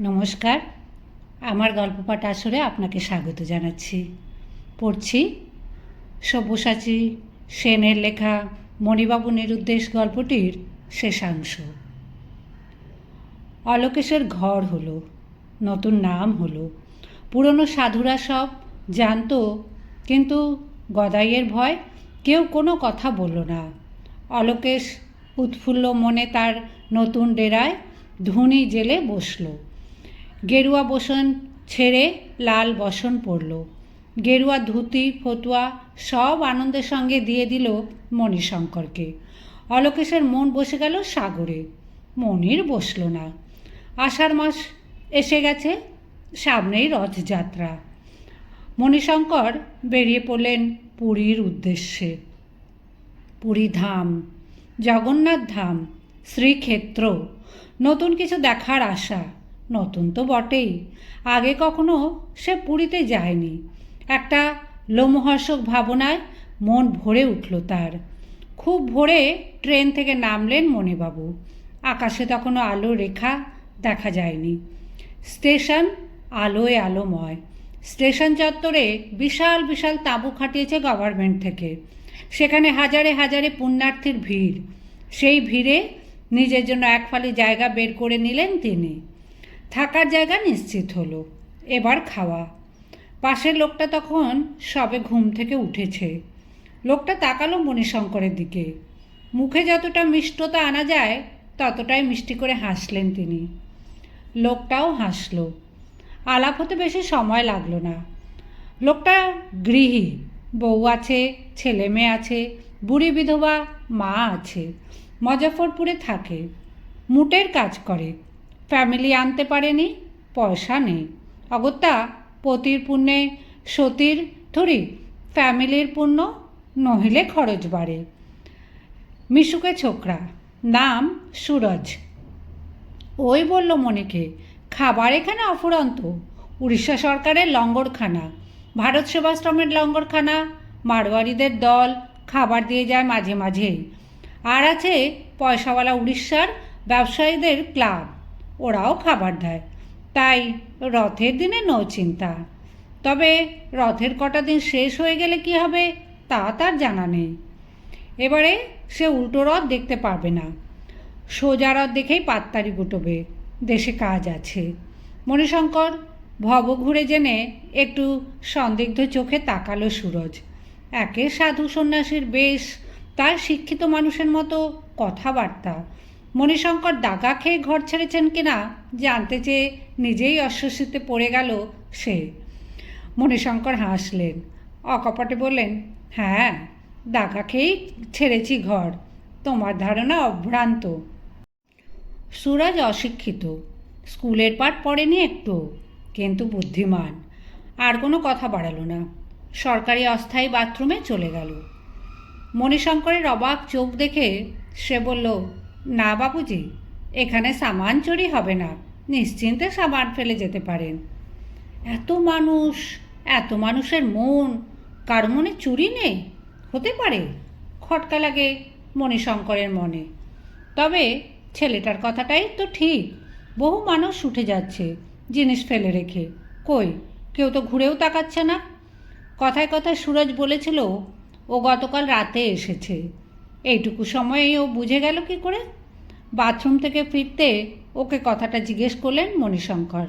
নমস্কার। আমার গল্প পাঠ আসরে আপনাকে স্বাগত জানাচ্ছি। পড়ছি সব্যসাচী সেনের লেখা মণিবাবু নিরুদ্দেশ গল্পটির শেষাংশ। অলোকেশের ঘর হলো, নতুন নাম হলো। পুরনো সাধুরা সব জানতো, কিন্তু গদাইয়ের ভয় কেউ কোনো কথা বলল না। অলোকেশ উৎফুল্ল মনে তার নতুন ডেরায় ধুনি জেলে বসল। গেরুয়া বসন ছেড়ে লাল বসন পরল। গেরুয়া ধুতি, ফতুয়া সব আনন্দের সঙ্গে দিয়ে দিল মণিশঙ্করকে। অলোকেশের মন বসে গেল সাগরে। মনির বসল না। আষাঢ় মাস এসে গেছে, সামনেই রথযাত্রা। মণিশঙ্কর বেরিয়ে পড়লেন পুরীর উদ্দেশ্যে। পুরী ধাম, জগন্নাথ ধাম, শ্রীক্ষেত্র, নতুন কিছু দেখার আশা। নতুন তো বটেই। আগে কখনো সে পুরীতে যায়নি। একটা লোমহর্ষক ভাবনায় মন ভরে উঠল তার। খুব ভোরে ট্রেন থেকে নামলেন মণিবাবু। আকাশে তখনও আলো, রেখা দেখা যায়নি। স্টেশন আলোয় আলোময়। স্টেশন চত্বরে বিশাল বিশাল তাঁবু খাটিয়েছে গভর্নমেন্ট থেকে। সেখানে হাজারে হাজারে পুণ্যার্থীর ভিড়। সেই ভিড়ে নিজের জন্য এক ফালি জায়গা বের করে নিলেন তিনি। থাকার জায়গা নিশ্চিত হলো। এবার খাওয়া। পাশের লোকটা তখন সবে ঘুম থেকে উঠেছে। লোকটা তাকালো মণিশঙ্করের দিকে। মুখে যতটা মিষ্টতা আনা যায়, ততটাই মিষ্টি করে হাসলেন তিনি। লোকটাও হাসলো। আলাপ হতে বেশি সময় লাগল না। লোকটা গৃহী, বউ আছে, ছেলে মেয়ে আছে, বুড়ি বিধবা, মা আছে, মজফরপুরে থাকে, মুটের কাজ করে। ফ্যামিলি আনতে পারেনি, পয়সা নেই। অগত্যা, পতির পুণ্যে সতীর ধরি, ফ্যামিলির পুণ্য নহিলে খরচ বাড়ে। মিশুকে ছোকরা, নাম সুরজ। ওই বলল মনিকে, খাবার এখানে অফুরন্ত। উড়িষ্যা সরকারের লঙ্গরখানা, ভারত সেবাশ্রমের লঙ্গরখানা মারোয়ারিদের দল, খাবার দিয়ে যায় মাঝে মাঝেই। আর আছে পয়সাওয়ালা উড়িষ্যার ব্যবসায়ীদের ক্লাব। ওরাও খাবার দেয়। তাই রথের দিনে নো চিন্তা। তবে রথের কটা দিন শেষ হয়ে গেলে কি হবে, তা তার জানা নেই। এবারে সে উল্টো রথ দেখতে পারবে না। সোজা রথ দেখেই পাত্তারি গুটবে। দেশে কাজ আছে। মণিশঙ্কর ভব ঘুরে জেনে একটু সন্দিগ্ধ চোখে তাকালো সুরজ। একে সাধু সন্ন্যাসীর বেশ, তার শিক্ষিত মানুষের মতো কথাবার্তা। মণিশঙ্কর দাগা খেয়ে ঘর ছেড়েছেন কিনা জানতে চেয়ে নিজেই অস্বস্তিতে পড়ে গেল সে। মণিশঙ্কর হাসলেন। অকপটে বললেন হ্যাঁ দাগা খেয়েই ছেড়েছি ঘর। তোমার ধারণা অভ্রান্ত। সুরজ অশিক্ষিত। স্কুলের পাঠ পড়েনি একটু, কিন্তু বুদ্ধিমান। আর কোনো কথা বাড়ালো না। সরকারি অস্থায়ী বাথরুমে চলে গেল। মণিশঙ্করের অবাক চোখ দেখে সে বলল না, বাবুজি, এখানে সামান চুরি হবে না। নিশ্চিন্তে সামান ফেলে যেতে পারেন। এত মানুষ, এত মানুষের মন, কার মনে চুরি নেই? হতে পারে, খটকা লাগে মণিশঙ্করের মনে। তবে ছেলেটার কথাটাই তো ঠিক। বহু মানুষ উঠে যাচ্ছে জিনিস ফেলে রেখে। কই, কেউ তো ঘুরেও তাকাচ্ছে না? কথায় কথায় সুরজ বলেছিল, ও গতকাল রাতে এসেছে। এইটুকু সময়েই ও বুঝে গেল কি করে? বাথরুম থেকে ফিরতে ওকে কথাটা জিজ্ঞেস করলেন মণিশঙ্কর।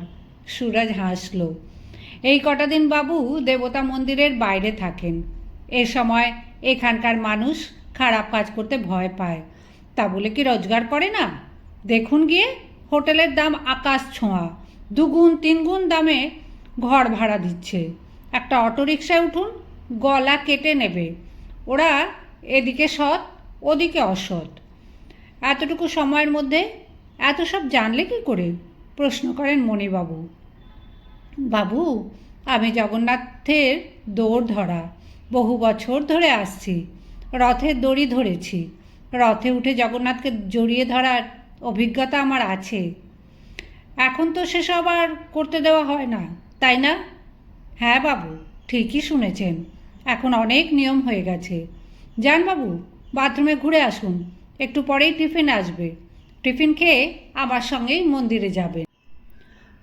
সুরজ হাসল। এই কটা দিন বাবু দেবতা মন্দিরের বাইরে থাকেন। এ সময় এখানকার মানুষ খারাপ কাজ করতে ভয় পায়। তা বলে কি রোজগার করে না? দেখুন গিয়ে, হোটেলের দাম আকাশ ছোঁয়া। দুগুণ, তিনগুণ দামে ঘর ভাড়া দিচ্ছে। একটা অটোরিকশায় উঠুন, গলা কেটে নেবে। ওরা এদিকে সৎ ওদিকে অসৎ। এতটুকু সময়ের মধ্যে এত সব জানলে কি করে? প্রশ্ন করেন মণিবাবু। বাবু, আমি জগন্নাথের দৌড় ধরা, বহু বছর ধরে আসছি, রথের দড়ি ধরেছি, রথে উঠে জগন্নাথকে জড়িয়ে ধরার অভিজ্ঞতা আমার আছে। এখন তো সেসব আর করতে দেওয়া হয় না, তাই না? হ্যাঁ বাবু, ঠিকই শুনেছেন, এখন অনেক নিয়ম হয়ে গেছে। যান বাবু বাথরুমে ঘুরে আসুন। একটু পরেই টিফিন আসবে। টিফিন খেয়ে আমার সঙ্গেই মন্দিরে যাবেন।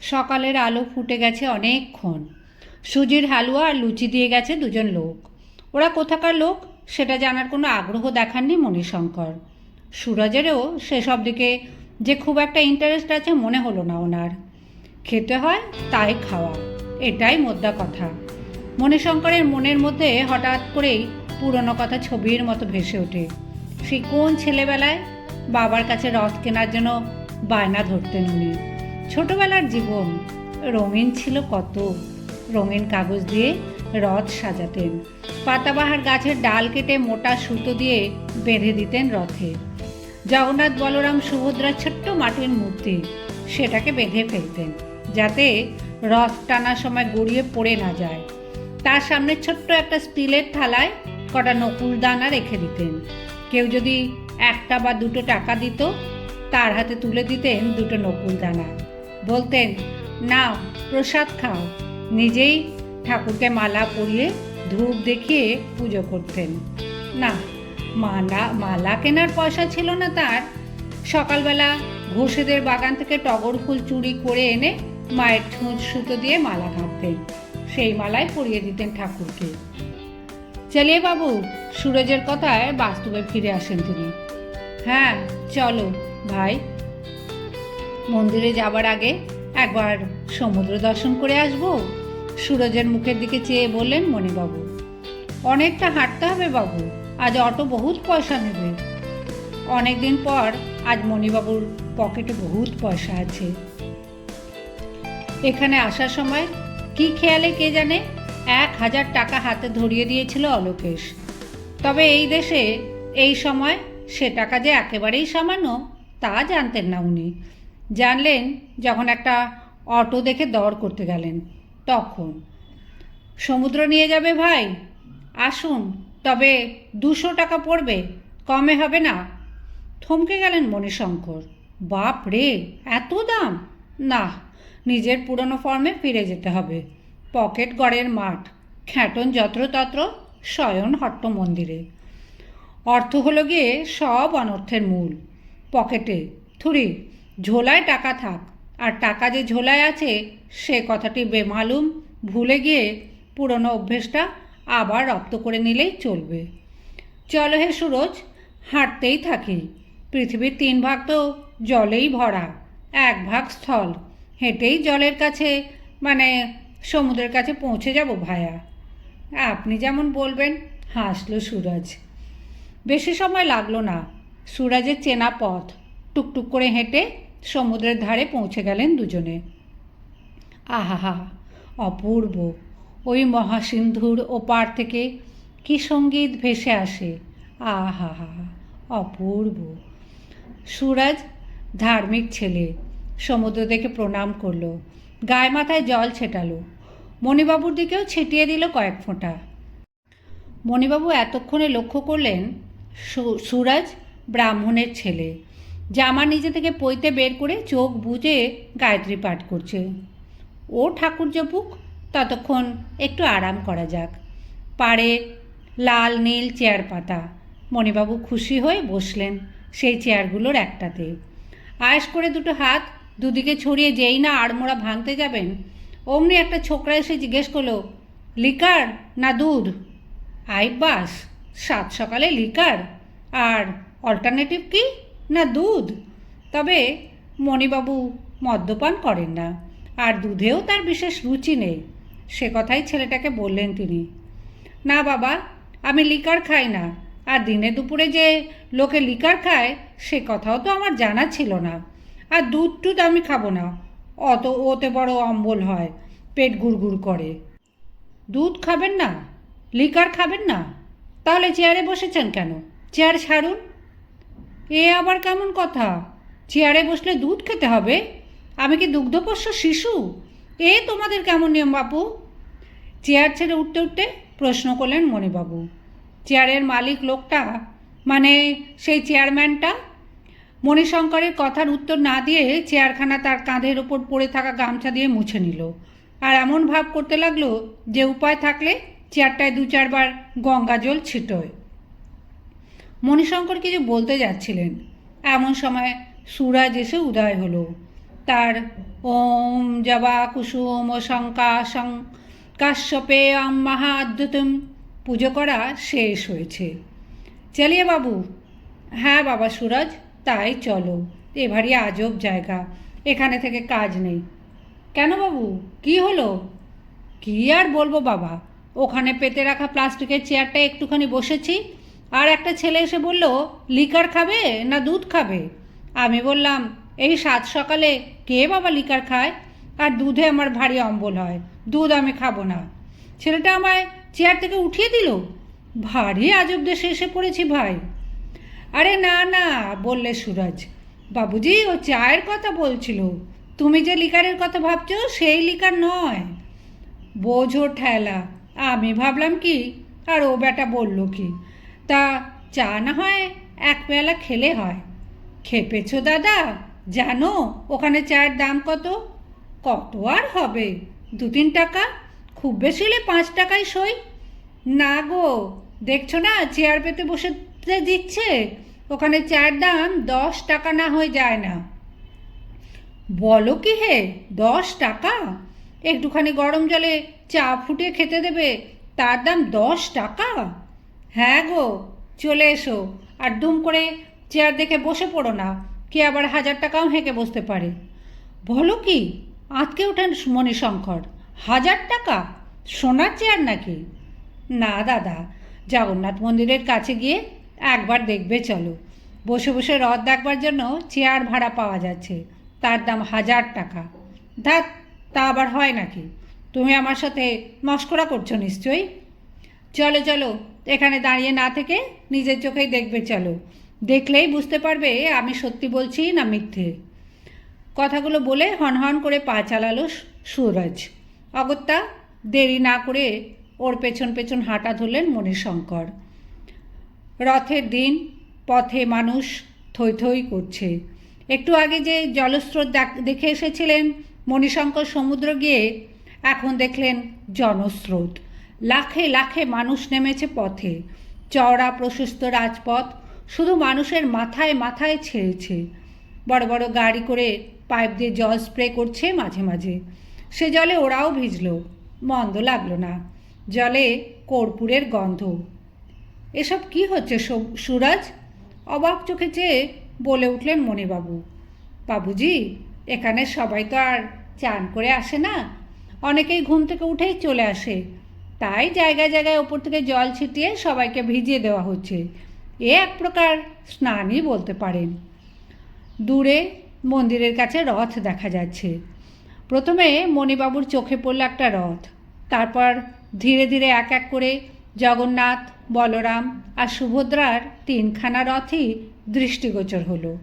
সকালের আলো ফুটে গেছে অনেকক্ষণ। সুজির হালুয়া আর লুচি দিয়ে গেছে দুজন লোক। ওরা কোথাকার লোক সেটা জানার কোনো আগ্রহ দেখাননি মণিশঙ্কর। সুরজেরও সেসব দিকে যে খুব একটা ইন্টারেস্ট আছে মনে হলো না ওনার। খেতে হয়, তাই খাওয়া। এটাই মোদ্দা কথা। মণিশঙ্করের মনের মধ্যে হঠাৎ করেই পুরনো কথা ছবির মতো ভেসে ওঠে। সেই কোন ছেলেবেলায় বাবার কাছে রথ কেনার জন্য বায়না ধরতেন উনি? ছোটবেলার জীবন, রঙিন ছিল কত? রঙিন কাগজ দিয়ে রথ সাজাতেন। পাতাবাহার গাছের ডাল কেটে মোটা সুতো দিয়ে বেঁধে দিতেন রথে। জগন্নাথ বলরাম সুভদ্রার ছোট্ট মাটির মূর্তি, সেটাকে বেঁধে ফেলতেন, যাতে রথ টানার সময় গড়িয়ে পড়ে না যায়। তার সামনে ছোট্ট একটা স্টিলের থালায় কটা নকুল দানা রেখে দিতেন। কেউ যদি একটা বা দুটো টাকা দিত, তার হাতে তুলে দিতেন দুটো নকুল দানা বলতেন, নাও, প্রসাদ খাও। নিজেই ঠাকুরকে মালা পরিয়ে ধূপ দেখিয়ে পুজো করতেন। না, মালা মালা কেনার পয়সা ছিল না তার। সকালবেলা ঘোষেদের বাগান থেকে টগর ফুল চুরি করে এনে মায়ের ঠোঁট সুতো দিয়ে মালা গাঁথতেন সেই মালায় পরিয়ে দিতেন ঠাকুরকে। চালিয়ে বাবু, সুরজের কথায় বাস্তবে ফিরে আসেন তিনি। হ্যাঁ চলো, ভাই। মন্দিরে যাবার আগে একবার সমুদ্র দর্শন করে আসব? সুরজের মুখের দিকে চেয়ে বললেন মণিবাবু। অনেকটা হাঁটতে হবে বাবু, আজ অটো বহুত পয়সা নেবে। অনেকদিন পর আজ মণিবাবুর পকেটে বহুত পয়সা আছে। এখানে আসার সময় কি খেয়ালে কে জানে? এক হাজার টাকা হাতে ধরিয়ে দিয়েছিল অলোকেশ। তবে এই দেশে এই সময় সে টাকা যে একেবারেই সামান্য, তা জানতেন না উনি। জানলেন যখন একটা অটো দেখে দর করতে গেলেন। তখন, সমুদ্র নিয়ে যাবে ভাই, আসুন, তবে দুশো টাকা পড়বে, কমে হবে না। থমকে গেলেন মণিশঙ্কর। বাপ রে এত দাম? না নিজের পুরনো ফর্মে ফিরে যেতে হবে। পকেট গড়ের মাঠ, খ্যাটন যত্রতত্র শয়ন হট্ট মন্দিরে। অর্থ হলো গিয়ে সব অনর্থের মূল। পকেটে থুরি, ঝোলায় টাকা থাক, আর টাকা যে ঝোলায় আছে, সে কথাটি বেমালুম ভুলে গিয়ে পুরনো অভ্যেসটা আবার রপ্ত করে নিলেই চলবে। চলো হে সুরজ, হাঁটতেই থাকি। পৃথিবীর তিন ভাগ তো জলেই ভরা, এক ভাগ স্থল। হেঁটেই জলের কাছে মানে সমুদ্রের কাছে পৌঁছে যাব ভায়া। আপনি যেমন বলবেন, হাসলো সুরজ। বেশি সময় লাগল না। সুরাজের চেনা পথ। টুকটুক করে হেঁটে সমুদ্রের ধারে পৌঁছে গেলেন দুজনে। আহা অপূর্ব। ওই মহাসিন্ধুর ওপার থেকে কি সংগীত ভেসে আসে? আহা অপূর্ব। সুরাজ, ধার্মিক ছেলে, সমুদ্র দেখে প্রণাম করল। গায়ে মাথায় জল ছেটালো। মণিবাবুর দিকেও ছিটিয়ে দিল কয়েক ফোঁটা। মণিবাবু এতক্ষণে লক্ষ্য করলেন সুরাজ ব্রাহ্মণের ছেলে। জামা নিজে থেকে পইতে বের করে চোখ বুজে গায়ত্রী পাঠ করছে। ও ঠাকুর জপুক ততক্ষণ একটু আরাম করা যাক। পাড়ে লাল, নীল চেয়ার পাতা মণিবাবু খুশি হয়ে বসলেন সেই চেয়ারগুলোর একটাতে। আয়েস করে দুটো হাত, দুদিকে ছড়িয়ে যেই না আড়মোড়া ভাঙতে যাবেন অমনি একটা ছোকরা এসে জিজ্ঞেস করল, লিকার না দুধ? আই, বাস, সাত সকালে লিকার। আর অল্টারনেটিভ কি? না দুধ? তবে মণিবাবু মদ্যপান করেন না, আর দুধেও তার বিশেষ রুচি নেই। সে কথাই ছেলেটাকে বললেন তিনি। না বাবা, আমি লিকার খাই না, আর দিনে দুপুরে যে লোকে লিকার খায়, সে কথাও তো আমার জানা ছিল না। আর দুধ টুধ আমি খাব না অত ওতে বড় অম্বল হয়, পেট গুড়গুড় করে। দুধ খাবেন না? লিকার খাবেন না? তাহলে চেয়ারে বসেছেন কেন? চেয়ার ছাড়ুন এ আবার কেমন কথা? চেয়ারে বসলে দুধ খেতে হবে? আমি কি দুগ্ধপোষ্য শিশু? এ তোমাদের কেমন নিয়ম বাপু? চেয়ার ছেড়ে উঠতে উঠতে প্রশ্ন করলেন মণিবাবু। চেয়ারের মালিক লোকটা মানে সেই চেয়ারম্যানটা মণিশঙ্করের কথার উত্তর না দিয়ে চেয়ারখানা তার কাঁধের ওপর পড়ে থাকা গামছা দিয়ে মুছে নিল। আর এমন ভাব করতে লাগল যে উপায় থাকলে চেয়ারটায় দু চারবার গঙ্গা জল ছিটোয়। মণিশঙ্কর কিছু বলতে যাচ্ছিলেন। এমন সময় সুরাজ এসে উদয় হলো। তার ওম জবা কুসুম ও শঙ্কা শং কাশ্যপে অম মহাদ্যুতম। পুজো করা শেষ হয়েছে। চালিয়ে বাবু হ্যাঁ বাবা সুরজ তাই চলো, এবারই আজব জায়গা, এখানে থেকে কাজ নেই। কেন বাবু, কি হলো? কি আর বলব বাবা, ওখানে পেতে রাখা প্লাস্টিকের চেয়ারটা একটুখানি বসেছি, আর একটা ছেলে এসে বলল, লিকার খাবে না দুধ খাবে? আমি বললাম, এই সাত সকালে কে বাবা লিকার খায়? আর দুধে আমার ভারী অম্বল হয়, দুধ আমি খাব না। ছেলেটা আমায় চেয়ার থেকে উঠিয়ে দিল? ভারী আজব দেশে এসে পড়েছি ভাই। আরে না না, বললে সুরজ। বাবুজি, ও চায়ের কথা বলছিল। তুমি যে লিকারের কথা ভাবছ, সেই লিকার নয়। বোঝো ঠেলা, আমি ভাবলাম কি, আর ও বেটা বলল কি, তা চা না হয় এক পেয়ালা খেলে হয়? খেপেছো দাদা, জানো ওখানে চায়ের দাম কত? কত আর হবে? দু তিন টাকা? খুব বেশি হলে পাঁচ টাকায় সই? না গো, দেখছ না, চেয়ার পেতে বসে দিচ্ছে, ওখানে চায়ের দাম, দশ টাকা না হয়ে যায় না। বলো কি হে, দশ টাকা? একটুখানি গরম জলে চা ফুটিয়ে খেতে দেবে, তার দাম দশ টাকা? হ্যাঁ গো, চলে এসো, আর দুম করে চেয়ার দেখে বসে পড়ো না, কে আবার হাজার টাকাও হেঁকে বসতে পারে। বলো কি আজকে ওঠেন মণিশঙ্কর, হাজার টাকা? সোনার চেয়ার নাকি? না দাদা, জগন্নাথ মন্দিরের কাছে গিয়ে একবার দেখবে, চলো। বসে বসে রথ দেখবার জন্য চেয়ার ভাড়া পাওয়া যাচ্ছে। তার দাম হাজার টাকা। ধাত তা আবার হয় নাকি? তুমি আমার সাথে মস্করা করছ নিশ্চয়ই? চলো চলো, এখানে দাঁড়িয়ে না থেকে নিজের চোখেই দেখবে, চলো। দেখলেই বুঝতে পারবে আমি সত্যি বলছি না মিথ্যে। কথাগুলো বলে হনহন করে পা চালালো সুরজ। অগত্যা দেরি না করে ওর পেছন পেছন হাঁটা ধরলেন মণিশঙ্কর। রথের দিন পথে মানুষ থই করছে। একটু আগে যে জলস্রোত দেখে এসেছিলেন মণিশঙ্কর সমুদ্র গিয়ে, এখন দেখলেন জনস্রোত। লাখে লাখে মানুষ নেমেছে পথে। চওড়া প্রশস্ত রাজপথ শুধু মানুষের মাথায় মাথায় ছেড়েছে। বড় বড় গাড়ি করে পাইপ দিয়ে জল স্প্রে করছে মাঝে মাঝে। সে জলে ওরাও ভিজল, মন্দ লাগল না। জলে কর্পূরের গন্ধ। এসব কি হচ্ছে সুরাজ? অবাক চোখে চেয়ে বলে উঠলেন মণিবাবু। বাবুজি, এখানে সবাই তো আর চান করে আসে না। অনেকেই ঘুম থেকে উঠেই চলে আসে। তাই জায়গায় জায়গায় ওপর থেকে জল ছিটিয়ে সবাইকে ভিজিয়ে দেওয়া হচ্ছে। এ এক প্রকার স্নানই বলতে পারেন। দূরে মন্দিরের কাছে রথ দেখা যাচ্ছে। প্রথমে মণিবাবুর চোখে পড়ল একটা রথ। তারপর ধীরে ধীরে এক এক করে জগন্নাথ, বলরাম আর সুভদ্রার তিনখানা রথই দৃষ্টিগোচর হলো।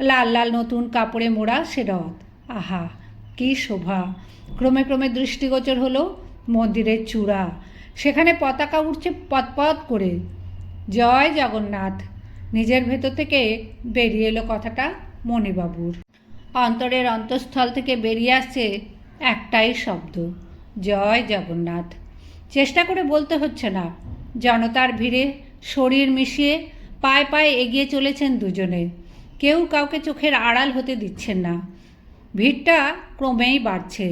লাল লাল নতুন কাপড়ে মোড়া সে রথ। আহা, কী শোভা! ক্রমে ক্রমে দৃষ্টিগোচর হলো মন্দিরের চূড়া। সেখানে পতাকা উঠছে পতপত করে। জয় জগন্নাথ! নিজের ভেতর থেকে বেরিয়ে এলো কথাটা মণিবাবুর। অন্তরের অন্তঃস্থল থেকে বেরিয়ে আসছে একটাই শব্দ, জয় জগন্নাথ! চেষ্টা করে বলতে হচ্ছে না। জনতার ভিড়ে শরীর মিশিয়ে পায়ে পায়ে এগিয়ে চলেছেন দুজনে। কেউ কাউকে চোখের আড়াল হতে দিচ্ছেন না। ভিড়টা ক্রমেই বাড়ছে।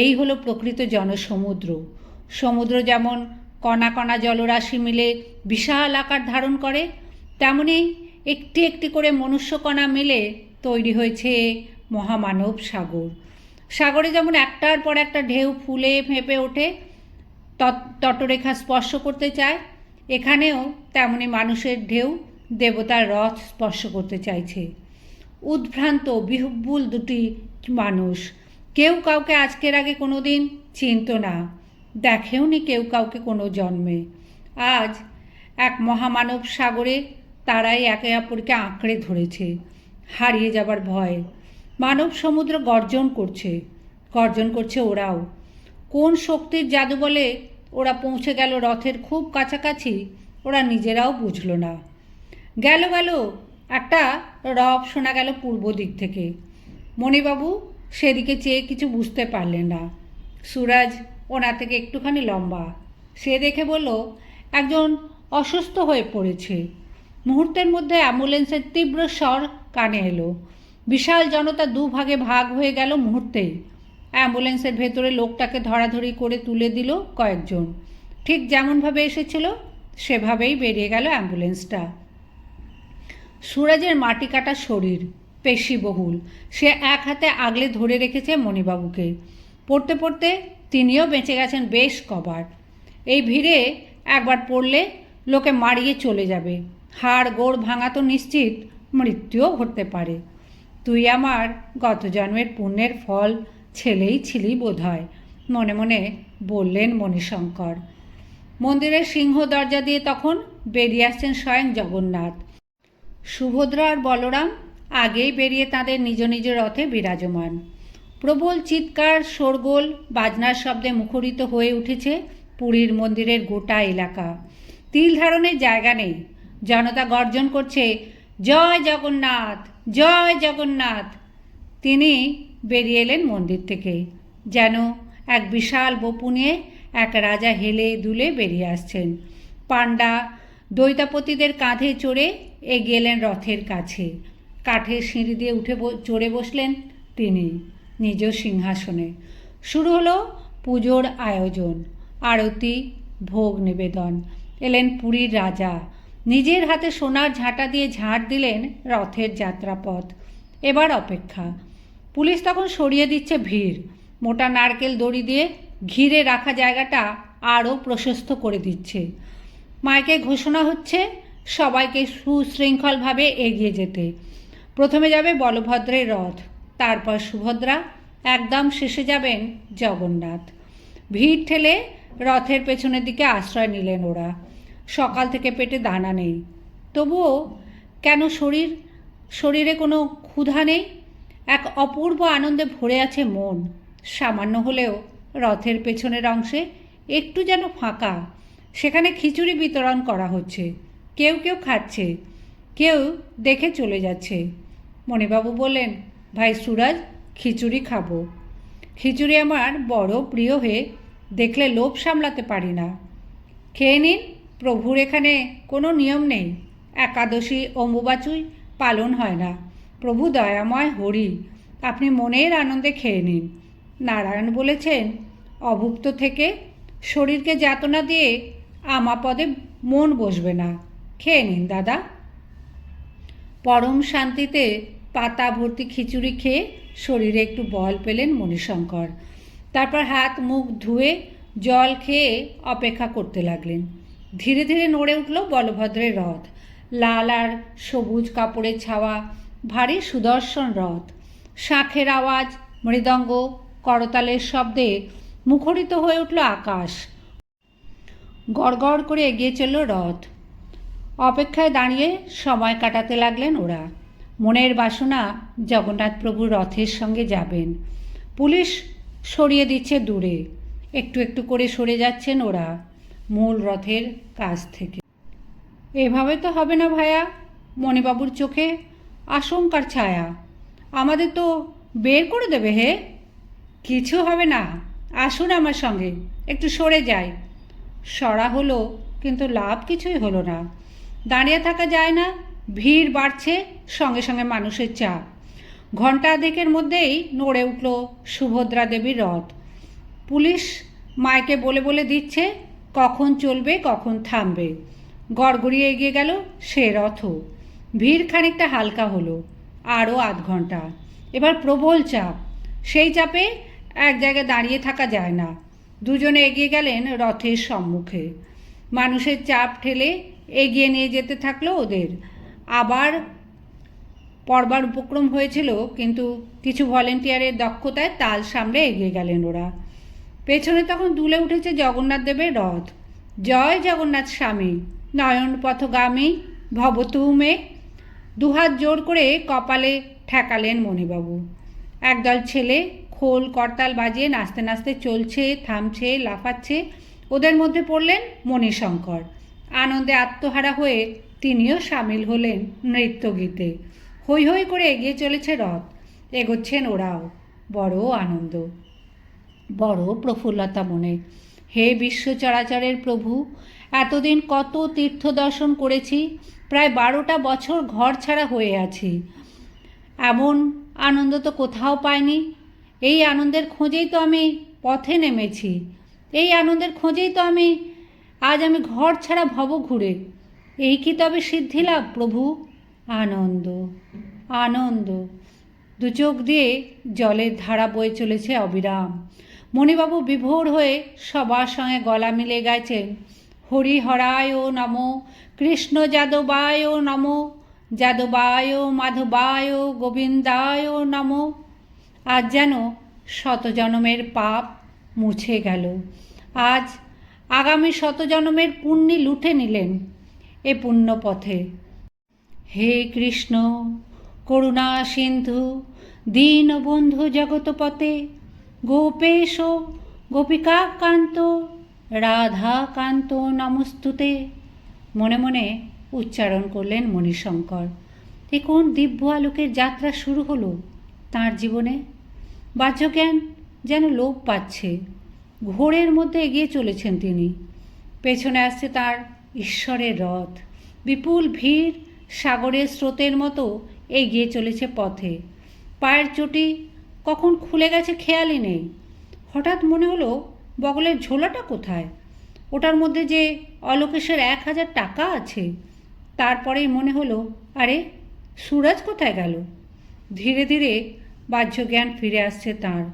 এই হলো প্রকৃত জনসমুদ্র। সমুদ্র যেমন কণা কণা জলরাশি মিলে বিশাল আকার ধারণ করে, তেমনি একটি একটি করে মনুষ্যকণা মিলে তৈরি হয়েছে মহামানব সাগর। সাগরে যেমন একটার পর একটা ঢেউ ফুলে ফেঁপে ওঠে তটরেখা স্পর্শ করতে চায়। এখানেও তেমনি মানুষের ঢেউ দেবতার রথ স্পর্শ করতে চাইছে। উদ্ভ্রান্ত বিহুব্বুল দুটি মানুষ। কেউ কাউকে আজকের আগে কোনো দিন চিনত না। দেখেওনি কেউ কাউকে কোনো জন্মে। আজ এক মহামানব সাগরে তারাই একে অপরকে আঁকড়ে ধরেছে। হারিয়ে যাবার ভয়। মানব সমুদ্র গর্জন করছে। গর্জন করছে ওরাও। কোন শক্তির জাদু বলে ওরা পৌঁছে গেল রথের খুব কাছাকাছি, ওরা নিজেরাও বুঝল না। গেল গেল একটা রব শোনা গেল পূর্ব দিক থেকে। মণিবাবু সেদিকে চেয়ে কিছু বুঝতে পারলেন না। সুরাজ ওনার থেকে একটুখানি লম্বা। সে দেখে বলল, একজন অসুস্থ হয়ে পড়েছে। মুহূর্তের মধ্যে অ্যাম্বুলেন্সের তীব্র স্বর কানে এলো। বিশাল জনতা দুভাগে ভাগ হয়ে গেল মুহূর্তেই। অ্যাম্বুলেন্সের ভেতরে লোকটাকে ধরাধরি করে তুলে দিল কয়েকজন। ঠিক যেমনভাবে এসেছিল, সেভাবেই বেরিয়ে গেল অ্যাম্বুলেন্সটা। সুরাজের মাটি কাটা শরীর পেশিবহুল। সে এক হাতে আগলে ধরে রেখেছে মণিবাবুকে। পড়তে পড়তে তিনিও বেঁচে গেছেন বেশ কবার। এই ভিড়ে একবার পড়লে লোকে মারিয়ে চলে যাবে। হাড় গোড় ভাঙা তো নিশ্চিত মৃত্যুও ঘটতে পারে। তুই আমার গত জন্মের পুণ্যের ফল ছেলেই ছিলি বোধ হয় মনে মনে বললেন মণিশঙ্কর। মন্দিরের সিংহ দরজা দিয়ে তখন বেরিয়ে আসছেন স্বয়ং জগন্নাথ। সুভদ্রা আর বলরাম আগেই বেরিয়ে তাদের নিজ নিজ রথে বিরাজমান। প্রবল চিৎকার, শোরগোল, বাজনার শব্দে মুখরিত হয়ে উঠেছে পুরীর মন্দিরের গোটা এলাকা। তিল ধারণের জায়গা নেই। জনতা গর্জন করছে, জয় জগন্নাথ! জয় জগন্নাথ! তিনি বেরিয়ে এলেন মন্দির থেকে যেন এক বিশাল বপু নিয়ে এক রাজা হেলে দুলে বেরিয়ে আসছেন। পাণ্ডা দৈতাপতিদের কাঁধে চড়ে এগিয়ে এলেন রথের কাছে। কাঠের সিঁড়ি দিয়ে উঠে চড়ে বসলেন তিনি নিজ সিংহাসনে। শুরু হলো পুজোর আয়োজন, আরতি, ভোগ নিবেদন। এলেন পুরীর রাজা। নিজের হাতে সোনার ঝাঁটা দিয়ে ঝাঁট দিলেন রথের যাত্রাপথ। এবার অপেক্ষা। পুলিশ তখন সরিয়ে দিচ্ছে ভিড়। মোটা নারকেল দড়ি দিয়ে ঘিরে রাখা জায়গাটা আরও প্রশস্ত করে দিচ্ছে। মাইকে ঘোষণা হচ্ছে সবাইকে সুশৃঙ্খলভাবে এগিয়ে যেতে। প্রথমে যাবে বলভদ্রের রথ, তারপর সুভদ্রা, একদম শেষে যাবেন জগন্নাথ। ভিড় ঠেলে রথের পেছনের দিকে আশ্রয় নিলেন ওরা। সকাল থেকে পেটে দানা নেই। তবুও কেন শরীর, শরীরে কোনো ক্ষুধা নেই? এক অপূর্ব আনন্দে ভরে আছে মন। সামান্য হলেও রথের পেছনের অংশে একটু যেন ফাঁকা। সেখানে খিচুড়ি বিতরণ করা হচ্ছে। কেউ কেউ খাচ্ছে। কেউ দেখে চলে যাচ্ছে। মণিবাবু বললেন, ভাই সুরাজ, খিচুড়ি খাব। খিচুড়ি আমার বড় প্রিয় হয়ে দেখলে লোভ সামলাতে পারি না। খেয়ে নিন, প্রভুর এখানে কোনো নিয়ম নেই। একাদশী অম্বুবাচুই পালন হয় না। প্রভু দয়াময় হরি, আপনি মনের আনন্দে খেয়ে নিন। নারায়ণ বলেছেন, অভুক্ত থেকে শরীরকে যাতনা দিয়ে আমাপদে মন বসবে না। খেয়ে নিন, দাদা। পরম শান্তিতে পাতা ভর্তি খিচুড়ি খেয়ে শরীরে একটু বল পেলেন মণিশঙ্কর। তারপর হাত মুখ ধুয়ে জল খেয়ে অপেক্ষা করতে লাগলেন। ধীরে ধীরে নড়ে উঠল বলভদ্রের রথ। লাল আর সবুজ কাপড়ের ছাওয়া ভারী সুদর্শন রথ। শাঁখের আওয়াজ, মৃদঙ্গ, করতালের শব্দে মুখরিত হয়ে উঠল আকাশ। গড়গড় করে এগিয়ে চলল রথ। অপেক্ষায় দাঁড়িয়ে সময় কাটাতে লাগলেন ওরা। মনের বাসনা জগন্নাথ প্রভু রথের সঙ্গে যাবেন। পুলিশ সরিয়ে দিচ্ছে দূরে। একটু একটু করে সরে যাচ্ছেন ওরা মূল রথের কাছ থেকে। এভাবে তো হবে না ভায়া, মণিবাবুর চোখে আশঙ্কার ছায়া। আমাদের তো বের করে দেবে হে। কিছু হবে না। আসুন আমার সঙ্গে। একটু সরে যাই। সরা হলো, কিন্তু লাভ কিছুই হলো না। দাঁড়িয়ে থাকা যায় না। ভিড় বাড়ছে, সঙ্গে সঙ্গে মানুষের চাপ। ঘণ্টা দেকের মধ্যেই নড়ে উঠল সুভদ্রা দেবীর রথ। পুলিশ মাইকে বলে বলে দিচ্ছে, কখন চলবে, কখন থামবে। গড়গড়িয়ে এগিয়ে গেল সে রথও। ভিড় খানিকটা হালকা হলো, আরও আধ ঘণ্টা এবার প্রবল চাপ। সেই চাপে এক জায়গায় দাঁড়িয়ে থাকা যায় না। দুজনে এগিয়ে গেলেন রথের সম্মুখে। মানুষের চাপ ঠেলে এগিয়ে নিয়ে যেতে থাকল ওদের। আবার পড়বার উপক্রম হয়েছিল, কিন্তু কিছু ভলেন্টিয়ারের দক্ষতায় তাল সামলে এগিয়ে গেলেন ওরা। পেছনে তখন দুলে উঠেছে জগন্নাথ দেবের রথ। জয় জগন্নাথ স্বামী। নয়ন পথগামী ভবতুমে দুহাত জোর করে কপালে ঠেকালেন মণিবাবু। একদল ছেলে খোল করতাল বাজিয়ে নাচতে নাচতে চলছে, থামছে, লাফাচ্ছে। ওদের মধ্যে পড়লেন মণিশঙ্কর। আনন্দে আত্মহারা হয়ে তিনিও সামিল হলেন নৃত্যগীতে। হৈ হৈ করে এগিয়ে চলেছে রথ। এগোচ্ছেন ওরাও। বড় আনন্দ। বড় প্রফুল্লতা মনে। হে বিশ্ব চরাচরের প্রভু, এতদিন কত তীর্থ দর্শন করেছি প্রায় বারোটা বছর ঘর ছাড়া হয়ে আছি। এমন আনন্দ তো কোথাও পাইনি। এই আনন্দের খোঁজেই তো আমি পথে নেমেছি। এই আনন্দের খোঁজেই তো আমি আজ আমি ঘর ছাড়া ভব ঘুরে। এই কি তবে সিদ্ধি লাভ প্রভু? আনন্দ আনন্দ। দু চোখ দিয়ে জলের ধারা বয়ে চলেছে অবিরাম। মণিবাবু বিভোর হয়ে সবার সঙ্গে গলা মিলে গেছেন হরি হরায় নম, কৃষ্ণ যাদবায় নম, যাদবায় মাধবায় গোবিন্দায় নম। আজ যেন শতজনমের পাপ মুছে গেল। আজ আগামী শতজনমের পুণ্যি লুটে নিলেন এ পুণ্য পথে হে কৃষ্ণ, করুণা সিন্ধু দীনবন্ধু জগৎপতে গোপেশ গোপিকাকান্ত রাধাকান্ত নমস্তুতে। মনে মনে উচ্চারণ করলেন মণিশঙ্কর। এ কোন দিব্য আলোকের যাত্রা শুরু হলো তার জীবনে। বাহ্যজ্ঞান যেন লোপ পাচ্ছে। ঘোরের মধ্যে এগিয়ে চলেছেন তিনি। পেছনে আসছে তার ঈশ্বরের রথ। বিপুল ভিড় সাগরের স্রোতের মতো এগিয়ে চলেছে পথে। পায়ের চটি কখন খুলে গেছে খেয়ালই নেই। হঠাৎ মনে হলো বগলের ঝোলাটা কোথায়? ওটার মধ্যে যে অলোকেশের এক হাজার টাকা আছে তারপরেই মনে হলো, আরে, সুরজ কোথায় গেল? ধীরে ধীরে বাহ্যজ্ঞান ফিরে আসছে তার।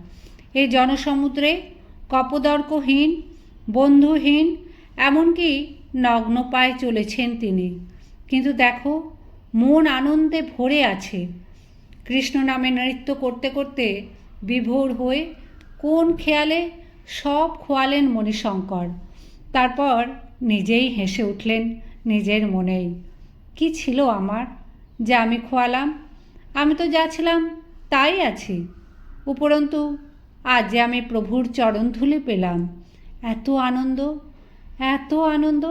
এই জনসমুদ্রে কপদর্কহীন, বন্ধুহীন, এমনকি নগ্ন পায়ে চলেছেন তিনি। কিন্তু দেখো, মন আনন্দে ভরে আছে। কৃষ্ণ নামে নৃত্য করতে করতে বিভোর হয়ে কোন খেয়ালে সব খোয়ালেন মণিশঙ্কর। তারপর নিজেই হেসে উঠলেন নিজের মনেই, কি ছিল আমার? যা আমি খোয়ালাম? আমি তো যা ছিলাম তাই আছি। উপরন্তু, আজ যে আমি প্রভুর চরণধুলি পেলাম, এত আনন্দ এত আনন্দ,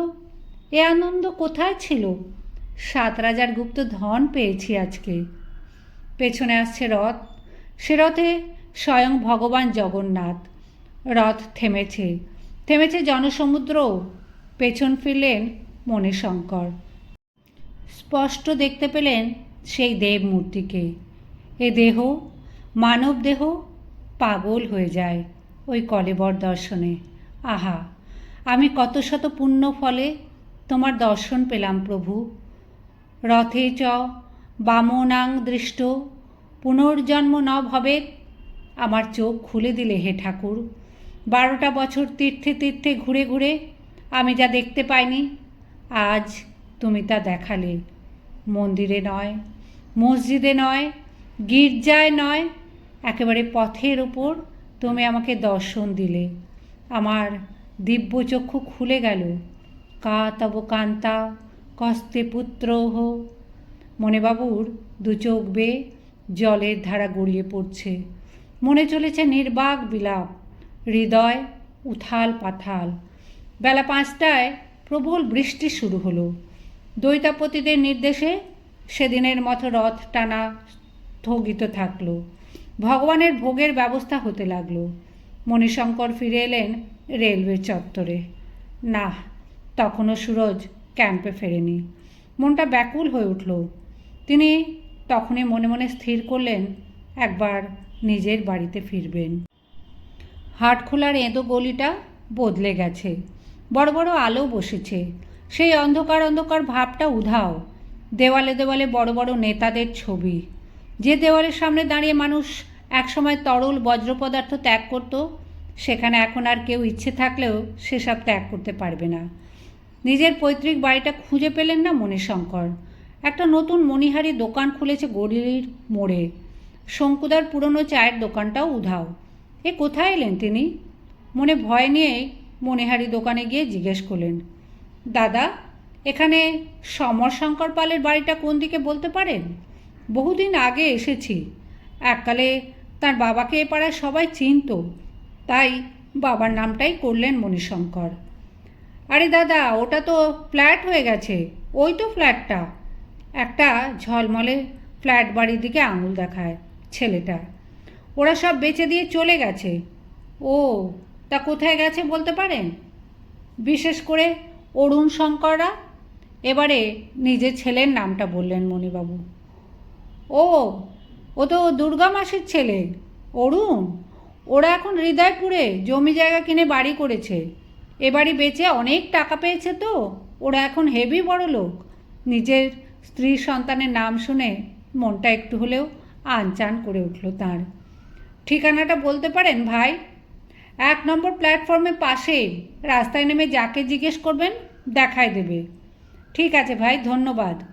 এ আনন্দ কোথায় ছিল? সাত রাজার গুপ্ত ধন পেয়েছি আজকে। পেছনে আসছে রথ, সে রথে স্বয়ং ভগবান জগন্নাথ। রথ থেমেছে। থেমেছে জনসমুদ্রও, পেছন ফিরলেন মণিশঙ্কর। স্পষ্ট দেখতে পেলেন সেই দেব মূর্তিকে। এ দেহ, মানব দেহ, পাগল হয়ে যায় ওই কলেবর দর্শনে। আহা, আমি কত শত পুণ্য ফলে তোমার দর্শন পেলাম প্রভু। রথে চ, বামনাং দৃষ্ট, পুনর্জন্ম ন ভবেত আমার চোখ খুলে দিলে হে ঠাকুর। বারোটা বছর তীর্থে তীর্থে ঘুরে ঘুরে আমি যা দেখতে পাইনি, আজ তুমি তা দেখালে। মন্দিরে নয়, মসজিদে নয়, গির্জায় নয়, একেবারে পথের ওপর তুমি আমাকে দর্শন দিলে। আমার দিব্যচক্ষু খুলে গেল। কা তব কান্তা, কস্তে পুত্র হো মণিবাবুর দু চোখ বেয়ে জলের ধারা গড়িয়ে পড়ছে। মনে চলেছে নির্বাক বিলাপ। হৃদয় উথাল পাথাল। বেলা পাঁচটায় প্রবল বৃষ্টি শুরু হলো। দৈতাপতিদের নির্দেশে সেদিনের মতো রথ টানা স্থগিত থাকল। ভগবানের ভোগের ব্যবস্থা হতে লাগল। মণিশঙ্কর ফিরে এলেন রেলওয়ে চত্বরে। না তখনও সুরজ ক্যাম্পে ফেরেনি। মনটা ব্যাকুল হয়ে উঠল। তিনি তখনই মনে মনে স্থির করলেন, একবার নিজের বাড়িতে ফিরবেন। হাটখোলার এঁদো গলিটা বদলে গেছে। বড় বড় আলো বসেছে। সেই অন্ধকার অন্ধকার ভাবটা উধাও। দেওয়ালে দেওয়ালে বড় বড় নেতাদের ছবি। যে দেওয়ালের সামনে দাঁড়িয়ে মানুষ একসময় তরল বজ্র পদার্থ ত্যাগ করত, সেখানে এখন আর কেউ ইচ্ছে থাকলেও সেসব ত্যাগ করতে পারবে না। নিজের পৈতৃক বাড়িটা খুঁজে পেলেন না মণিশঙ্কর। একটা নতুন মণিহারি দোকান খুলেছে গড়ির মোড়ে। শঙ্কুদার পুরনো চায়ের দোকানটাও উধাও। এ কোথায় এলেন তিনি? মনে ভয় নিয়ে মণিহারি দোকানে গিয়ে জিজ্ঞেস করলেন, দাদা, এখানে সমর শঙ্কর পালের বাড়িটা কোন দিকে বলতে পারেন? বহুদিন আগে এসেছি। এককালে তার বাবাকে এ পাড়ায় সবাই চিনত, তাই বাবার নামটাই করলেন মণিশঙ্কর। আরে দাদা, ওটা তো ফ্ল্যাট হয়ে গেছে, ওই তো ফ্ল্যাটটা। একটা ঝলমলে ফ্ল্যাট বাড়ির দিকে আঙুল দেখায় ছেলেটা। ওরা সব বেচে দিয়ে চলে গেছে। ও, তা কোথায় গেছে বলতে পারেন? বিশেষ করে অরুণ শঙ্কররা এবারে নিজের ছেলের নামটা বললেন মণিবাবু। ও ও তো দুর্গা মাসির ছেলে। অরুণ, ওরা এখন হৃদয়পুরে জমি জায়গা কিনে বাড়ি করেছে। এ বাড়ি বেচে অনেক টাকা পেয়েছে তো, ওরা এখন হেভি বড় লোক। নিজের স্ত্রী সন্তানের নাম শুনে মনটা একটু হলেও আনচান করে উঠল তার। ঠিকানাটা বলতে পারেন, ভাই? এক নম্বর প্ল্যাটফর্মের পাশেই। রাস্তায় নেমে যাকে জিজ্ঞেস করবেন, দেখায় দেবে। ঠিক আছে, ভাই, ধন্যবাদ।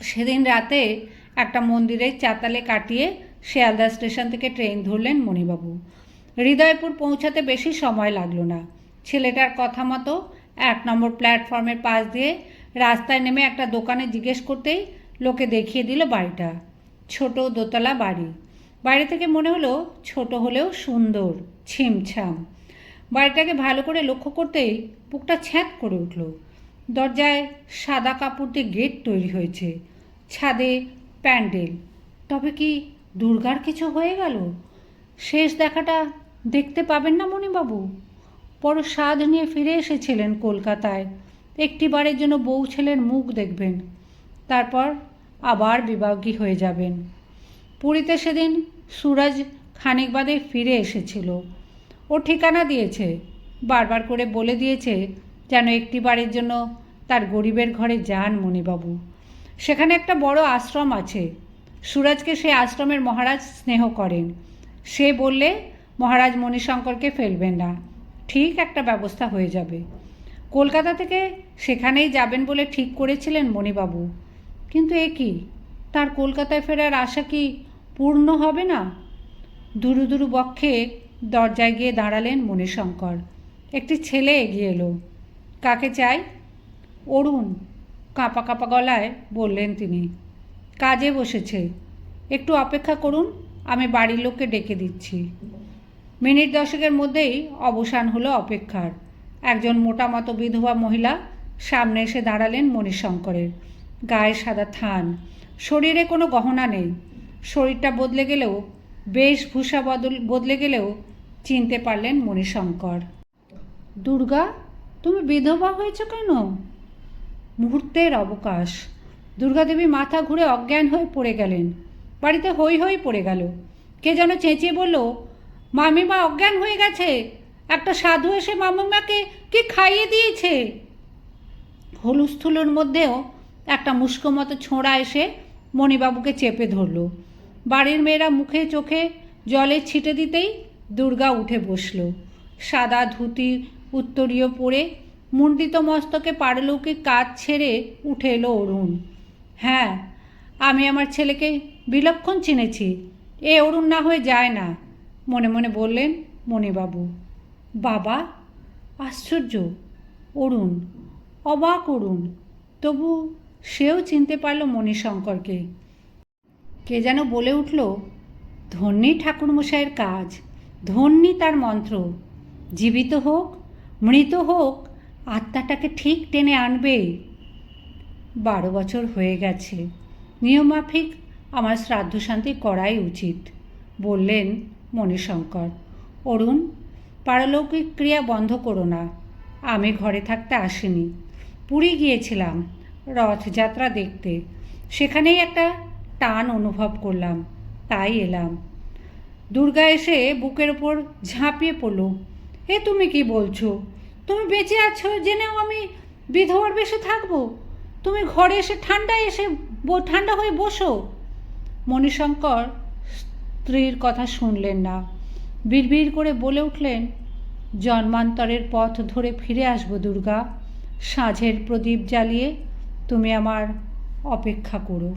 সেদিন রাতে একটা মন্দিরের চাতালে কাটিয়ে শিয়ালদা স্টেশন থেকে ট্রেন ধরলেন মণিবাবু। হৃদয়পুর পৌঁছাতে বেশি সময় লাগল না। ছেলেটার কথা মতো এক নম্বর প্ল্যাটফর্মের পাশ দিয়ে রাস্তায় নেমে একটা দোকানে জিজ্ঞেস করতেই লোকে দেখিয়ে দিল বাড়িটা। ছোট দোতলা বাড়ি। বাইরে থেকে মনে হলো ছোট হলেও সুন্দর, ছিমছাম। বাড়িটাকে ভালো করে লক্ষ্য করতেই বুকটা ছ্যাঁত করে উঠল। দরজায় সাদা কাপড় দিয়ে গেট তৈরি হয়েছে, ছাদে প্যান্ডেল। তবে কি দুর্গার কিছু হয়ে গেল? শেষ দেখাটা দেখতে পাবেন না মণিবাবু। বড় স্বাদ নিয়ে ফিরে এসেছিলেন কলকাতায়। একটি বারের জন্য বউ ছেলের মুখ দেখবেন, তারপর আবার বিভাগী হয়ে যাবেন। পুরীতে সেদিন সুরজ খানিক বাদে ফিরে এসেছিল। ও ঠিকানা দিয়েছে। বারবার করে বলে দিয়েছে যেন একটি বাড়ির জন্য তার গরিবের ঘরে যান মণিবাবু। সেখানে একটা বড় আশ্রম আছে। সুরজকে সেই আশ্রমের মহারাজ স্নেহ করেন। সে বললে, মহারাজ মণিশঙ্করকে ফেলবেন না। ঠিক একটা ব্যবস্থা হয়ে যাবে। কলকাতা থেকে সেখানেই যাবেন বলে ঠিক করেছিলেন মণিবাবু। কিন্তু এ কি? তার কলকাতায় ফেরার আশা কি পূর্ণ হবে না? দুরু দুরু বক্ষে দরজায় গিয়ে দাঁড়ালেন মণিশঙ্কর। একটি ছেলে এগিয়ে এলো। কাকে চাই? অরুণ। কাঁপা কাঁপা গলায় বললেন তিনি। কাজে বসেছে। একটু অপেক্ষা করুন, আমি বাড়ির লোককে ডেকে দিচ্ছি। মিনিট দশকের মধ্যেই অবসান হলো অপেক্ষার। একজন মোটামতো বিধবা মহিলা সামনে এসে দাঁড়ালেন মণিশঙ্করের। গায়ে সাদা থান। শরীরে কোনো গহনা নেই। শরীরটা বদলে গেলেও বেশভূষা বদল, বদলে গেলেও চিনতে পারলেন মণিশঙ্কর। দুর্গা, তুমি বিধবা হয়েছো কেন? মুহূর্তের অবকাশ। দুর্গাদেবী মাথা ঘুরে অজ্ঞান হয়ে পড়ে গেলেন। বাড়িতে হই হই পড়ে গেল। কে যেন চেঁচিয়ে বলল, মামিমা অজ্ঞান হয়ে গেছে। একটা সাধু এসে মামিমাকে কি খাইয়ে দিয়েছে? হলুস্থুলোর মধ্যেও একটা মুস্কো মতো ছোঁড়া এসে মণিবাবুকে চেপে ধরল। বাড়ির মেয়েরা মুখে চোখে জলে ছিটে দিতেই দুর্গা উঠে বসল। সাদা ধুতি, উত্তরীয় পরে মুন্ডিত মস্তকে পারলৌকিক কাজ ছেড়ে উঠে এলো অরুণ। হ্যাঁ আমি আমার ছেলেকে বিলক্ষণ চিনেছি। এ অরুণ না হয়ে যায় না, মনে মনে বললেন মণিবাবু। বাবা, আশ্চর্য। অরুণ, অবাক অরুণ। তবু সেও চিনতে পারল মণিশঙ্করকে। কে যেন বলে উঠল, ধন্যী ঠাকুরমশাইয়ের কাজ, ধন্যী তার মন্ত্র। জীবিত হোক, মৃত হোক, আত্মাটাকে ঠিক টেনে আনবে। বারো বছর হয়ে গেছে। নিয়মাফিক আমার শ্রাদ্ধ শান্তি করাই উচিত, বললেন মণিশঙ্কর। অরুণ, পারলৌকিক ক্রিয়া বন্ধ করো না, আমি ঘরে থাকতে আসিনি। পুরী গিয়েছিলাম, রথযাত্রা দেখতে। সেখানেই একটা টান অনুভব করলাম, তাই এলাম। দুর্গা এসে বুকের ওপর ঝাঁপিয়ে পড়ল। এ তুমি কি বলছো? তুমি বেঁচে আছো? জেনেও আমি বিধবার বেশে থাকব? তুমি ঘরে এসে ঠান্ডায় এসে ঠান্ডা হয়ে বসো? মণিশঙ্কর স্ত্রীর কথা শুনলেন না। বিড়বিড় করে বলে উঠলেন, জন্মান্তরের পথ ধরে ফিরে আসব দুর্গা। সাঁঝের প্রদীপ জ্বালিয়ে তুমি আমার অপেক্ষা করো।